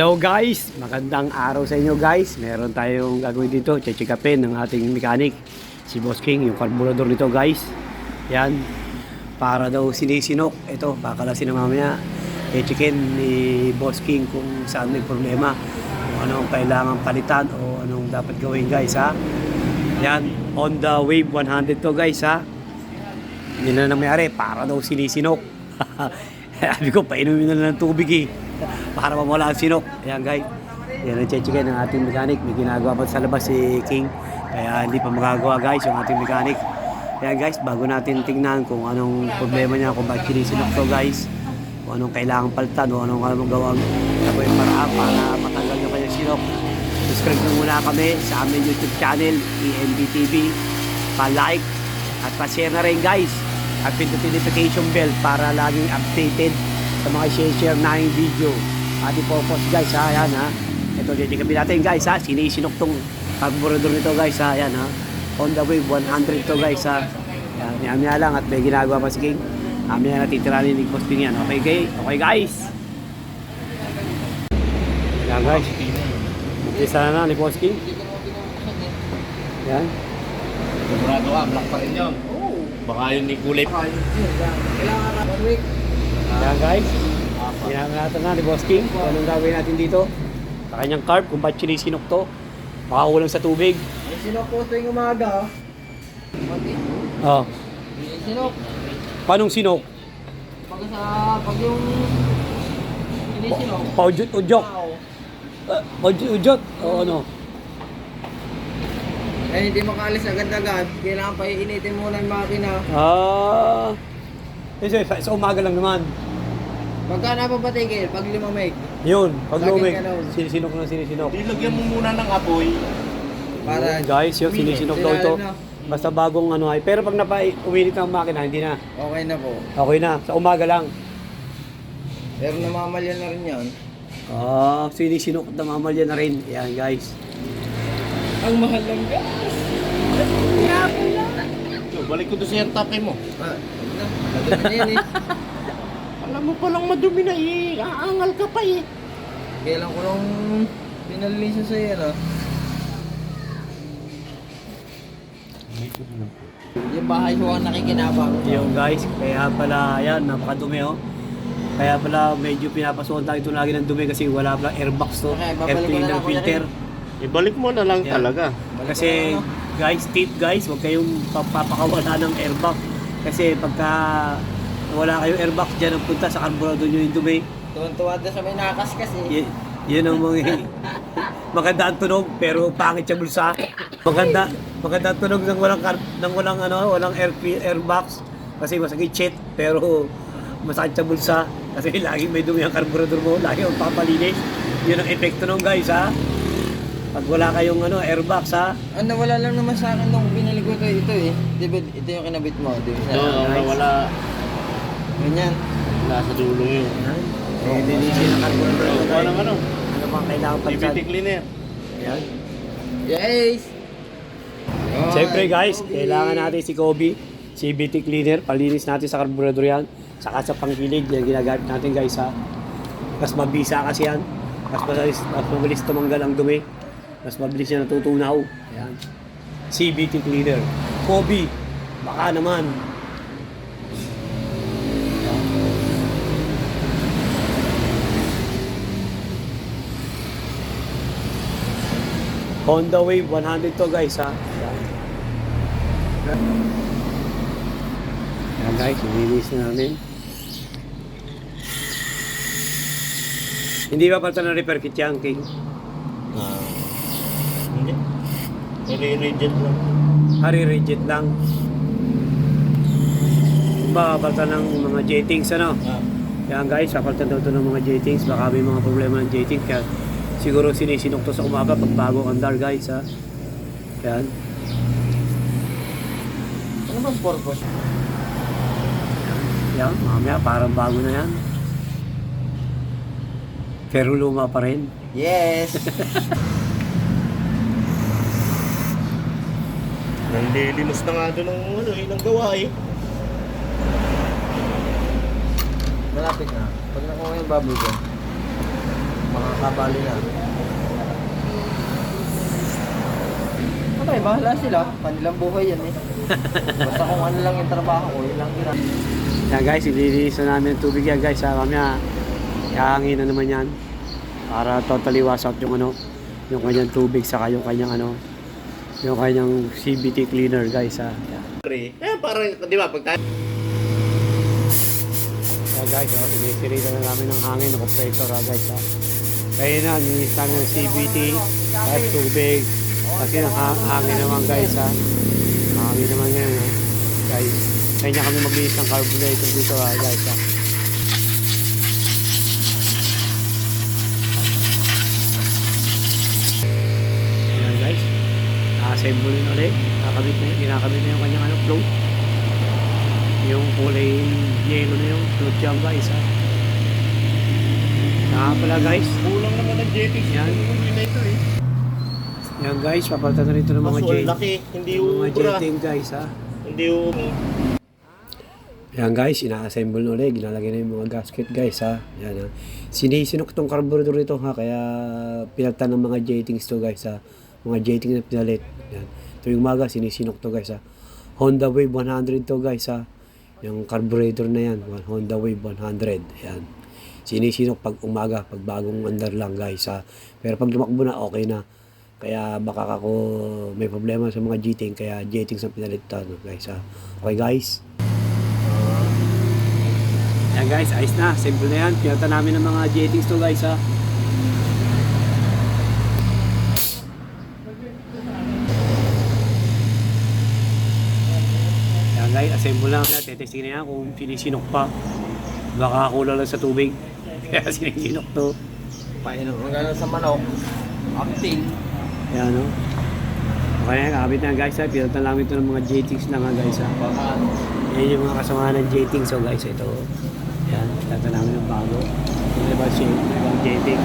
Hello guys! Magandang araw sa inyo guys. Meron tayong gagawin dito. Chechikapin ng ating mechanic. Si Boss King, yung carburetor nito guys. Yan. Para daw sinisinok. Ito, baka lang sila mamaya. Chechikin ni Boss King kung saan may problema. Kung anong kailangan palitan o anong dapat gawin guys ha. Yan. Honda Wave 100 to guys ha. Hindi na nangyari. Para daw sinisinok. Sabi ko, painumin na lang ng tubig eh. Para mawala ang sinok. Ayan guys. Yan ang chechikin ng ating mechanic. May ginagawa pa sa labas si King. Kaya hindi pa magagawa guys yung ating mechanic. Kaya guys, bago natin tingnan kung anong problema niya, kung bakit sinisinok to guys, kung anong kailangan palitan, o anong anong gawang gawin paraan para matanggal yung kanyang sinok. Subscribe na muna kami sa aming YouTube channel, ENB TV. Pa-like at pa-share na rin guys. At pindutin notification bell para laging updated sa mga share na yung video. At ipopost guys ha, yan ha. Ito din kami natin guys ha, sinisinok tong carburetor nito guys ha, yan ha. Honda Wave 100 to guys ha. Yan, maya lang at may ginagawa pa si King. Kami na natitiranin ni King yan. Okay, okay, okay guys. Yan guys. Umpisa na na ni Boss King. Yan. Sigurado ka, black pa rin yun. Baka yun ni kulay. Kailangan na one week. Guys. Natin na ni Boss King. Kung anong gagawin natin dito. Sa kanyang carb, kung ba't sinisinok to. Makakulang sa tubig. Ay, sinok po tuwing umaga. Mati. Oh. Sinok. Paanong sinok? Pag sa, pag yung sinisinok. Paujot-ujok. Wow. Uh, Paujot-ujot. O ano? Eh, hindi makaalis agad-agad. Kailangan pa iinitin muna yung makina. Ah. Kasi sa, sa umaga lang naman. Pagka napapatigil, pag limamig. Yun. Pag Laging lumig, ganun. sinisinok na sinisinok. Ilagyan mo muna ng apoy. Para Yun, guys, yun, uminit. sinisinok daw ito. Sila, ano, Basta bagong ano ay. Pero pag napa uminit ang makina, hindi na. Okay na po. Okay na. Sa umaga lang. Pero namamalyan na rin yan. Ah, sinisinok at namamalya na rin. Yan guys. Ang mahal ng gas. Balik ko doon sa yung tapay mo. Ah, wag na. Na yan eh. Alam mo palang madumi na eh. Aangal ka pa eh. Kailan ko lang pinalinisan sa yan ah. Yung bahay ko ang nakikinabang. Yung guys, kaya pala, yan, napakadumi oh. Kaya pala medyo pinapasukan tayo ito lagi ng dumi kasi wala pala airbox to. Okay, babalik air ko na cleaner filter. Ibalik mo na lang Yan. talaga. Kasi guys, tip guys, huwag kayong papakawala ng airbox. Kasi pagka wala kayong airbox dyan ang punta sa carburetor nyo yung dumi, Tuwan-tuwa doon sa may nakaskas eh. y- yun ang mga maganda ang tunog pero pangit sa bulsa. Maganda, maganda ang tunog ng walang kar- ng walang ano, walang air airbox kasi masakit shit pero masakit sa bulsa kasi lagi may dumi ang carburetor mo, lagi ang papalinis. Yun ang epekto nung guys ha. Pag wala kayong ano, airbox ha, Ang nawala lang naman sa akin nung binili ko ito, ito eh. Di ba, ito yung kinabit mo, di ba? Oo, nice. Ganyan. Wala sa dulo yun. Yan. Eh, linisin ang carburetor mo Ano guys. ano? ano? Ano bang kailangan palitan? CVT cleaner. Yan. Yes! Siyempre guys, Kobe. kailangan natin si Kobe, CBT cleaner, palinis natin sa carburetor yan, saka sa pangkilig, yan ginagamit natin guys ha. Mas mabisa kasi yan, mas mabilis, mas mabilis tumanggal ang dumi, mas mabilis niya natutunaw. Yan. CBT cleaner. Kobe, baka naman. Honda Wave 100 to guys ha. Yan. Yan guys, nilinis na namin. Hindi ba pala ng repair kit yan, King? Ah. Hindi. I-rigid lang. Hari rigid lang. Ba, palta ng mga jetings ano? Ah. Yan guys, papalitan daw ito ng mga jetings. Baka may mga problema ng jetings. Kaya siguro sinisinok to sa umaga pag bago ang andar guys ha. Yan. Ano bang purpose? Yan, mamaya parang bago na yan. Pero luma pa rin. Yes! Nanlilinos na nga doon ng ano, ilang gawa eh. Malapit na. Pag nakuha yung bubble gum, mga Nakabali na. Okay, bahala sila. Kanilang buhay yan eh. Basta kung ano lang yung trabaho ko, yun lang ginagawa. Yan guys, ililinis na namin ang tubig yan guys. Ha, mamaya, ihangin na naman yan. Para totally wash out yung ano, yung kanyang tubig saka yung kanyang ano, yung kanyang CBT cleaner guys ha. Yan. Eh, parang, di ba, pag tayo... So guys, oh, inisirita na namin ng hangin ng compressor ha guys ha. Kaya na, nilis namin ng CBT, kahit tubig. Kasi ang ha- hangin naman guys ha. Hangin naman yan ha. Guys, kaya niya kami maglinis ng carburetor dito ha guys ha. Ayan guys, naka-assemble yun ulit. Nakakabit na yun, kinakabit na yung kanyang ano, float. Yung kulay yellow na yung float yan guys ha. Nga pala guys, Kulang jetix. Yan. Na ito eh. yan guys, papalitan na rito ng mga Kaso ang laki, hindi Mga ubra. jetting guys ha. Hindi ubra. Yan guys, ina-assemble na ulit. Ginalagay na yung mga gasket guys ha. Yan ha. Sinisinok itong carburetor nito ha. Kaya pinalitan ng mga jettings to guys ha. Mga jetting na pinalit. Yan. Tuwing umaga, sinisinok to guys ha. Honda Wave 100 to guys ha. Yung carburetor na yan. Honda Wave 100. Yan. Sinisinok pag umaga, pag bagong andar lang guys ha. Pero pag lumakbo na, okay na. Kaya baka ako may problema sa mga jetting. Kaya jettings ang pinalitan guys ha. Okay guys. Yan guys, ayos na. Simple na yan. Pinata namin ng mga jettings to guys ha. Yan guys, assemble na kami. Tetesting na yan kung sinisinok pa. Baka kulang lang sa tubig. Kaya sinisinok to. Painom. Ang gano'n sa manok. Acting. Yan no. Okay na, kakabit na guys ha. Pinata namin ito ng mga jettings lang ha guys ha. Yan yung mga kasama ng jetting. So guys, ito. Yan, tata namin yung bago. Yung iba shape, yung ibang jetting.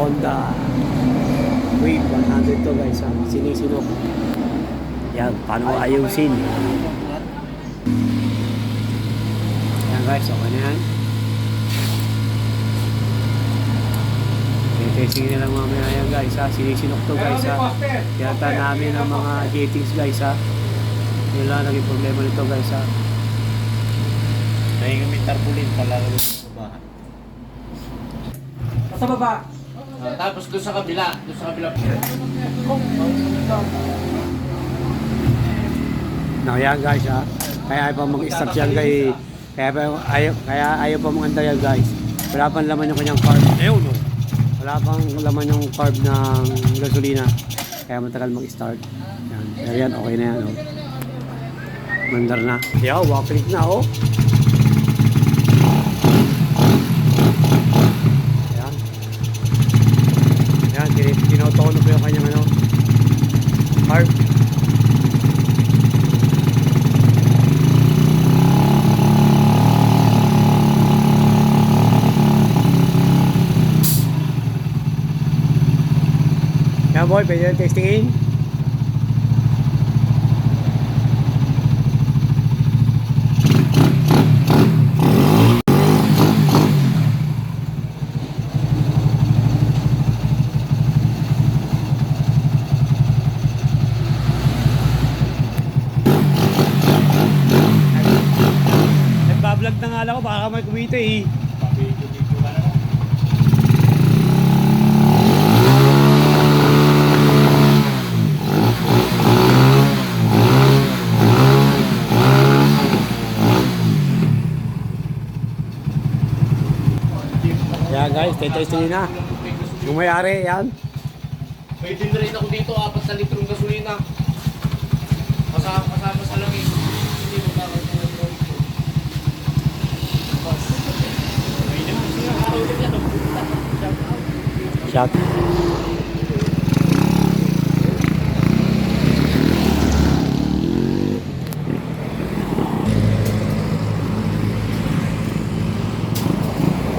Honda Wave 100 to guys ha. Sinisinok. Yan, paano ayusin. Yan guys, okay na yan. Testing nila mamaya yan guys ha. Sinisinok to guys ha. Tiyata namin ang mga jettings guys ha. Yun lang naging problema nito guys ha. Dahil kami tarpulin pala sa bahay. Sa baba. Ah, tapos doon sa kabila, doon sa kabila. No, yan guys ha. Kaya ayaw pa mag-start yan kay kaya pa ayaw, kaya ayaw pa mag yan guys. Wala pang laman yung kanyang carb. Ayun no. Wala pang laman yung carb ng gasolina. Kaya matagal mag-start. Yan. Pero yan, okay na yan. Oh. Mandar na. Yo, walk click na oh. Yan. Yan, tin- tinotono ko yung kanyang ano, carb. Yan boy, pwede yung testingin. Nagbablog na nga lang ako, baka may kumita eh. Yan guys, tetestingin na. Yung may-ari, yan. May dinrate ako dito, apat na litrong gasolina. Kasama, kasama sa langis. Hindi mo kakagawa ito. May naman siya araw din yan. Shot.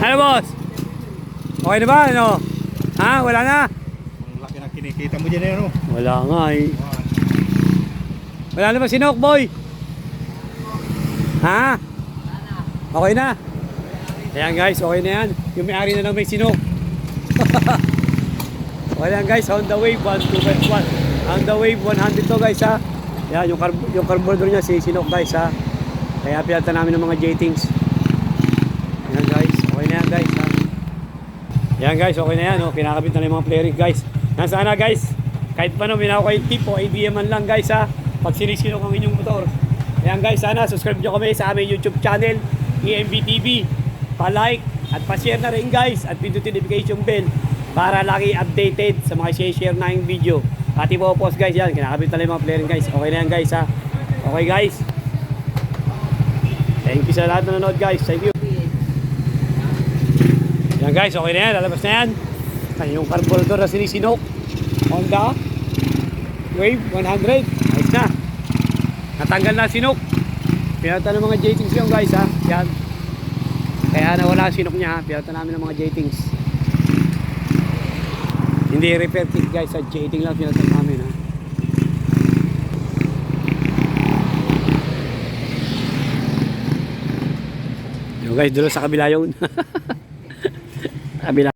Ano boss? Okay na ba? Ano? Ha? Wala na? Ang laki na kinikita mo dyan eh, ano? Wala nga eh. Wala na ba sinok boy? Ha? Okay na? Ayan guys, okay na yan. Yung may-ari na lang may sinok. okay na guys, on the wave 1251. On the wave 100 to guys ha. Yan, yung, carb yung carburetor niya si sinok guys ha. Kaya pinata namin ng mga jetings. Ayan guys, okay na yan guys. Yan guys, okay na yan. Oh. Kinakabit na lang mga player guys. Yan sana guys. Kahit pa no, minako kayo tip o ABM man lang guys ha. Pag sinisinok ang inyong motor. Ayan guys, sana subscribe nyo kami sa aming YouTube channel, EMB TV. Pa-like at pa-share na rin guys. At pindutin notification bell para lagi updated sa mga share na yung video. At ipopost guys yan. Kinakabit na lang mga player guys. Okay na yan guys ha. Okay guys. Thank you sa lahat na nanonood guys. Thank you. Yan guys, okay na yan. Lalabas na yan. Ayan yung carburetor na sinisinok. Honda Wave 100. Ayos na. Natanggal na sinok. Pinata ng mga jetings yung guys ha. Yan. Kaya nawala sinok niya. Pinata namin ng mga jetings. Hindi repair kit guys. Sa jeting lang pinata namin ha. Yung guys, doon sa kabila yun. kabila.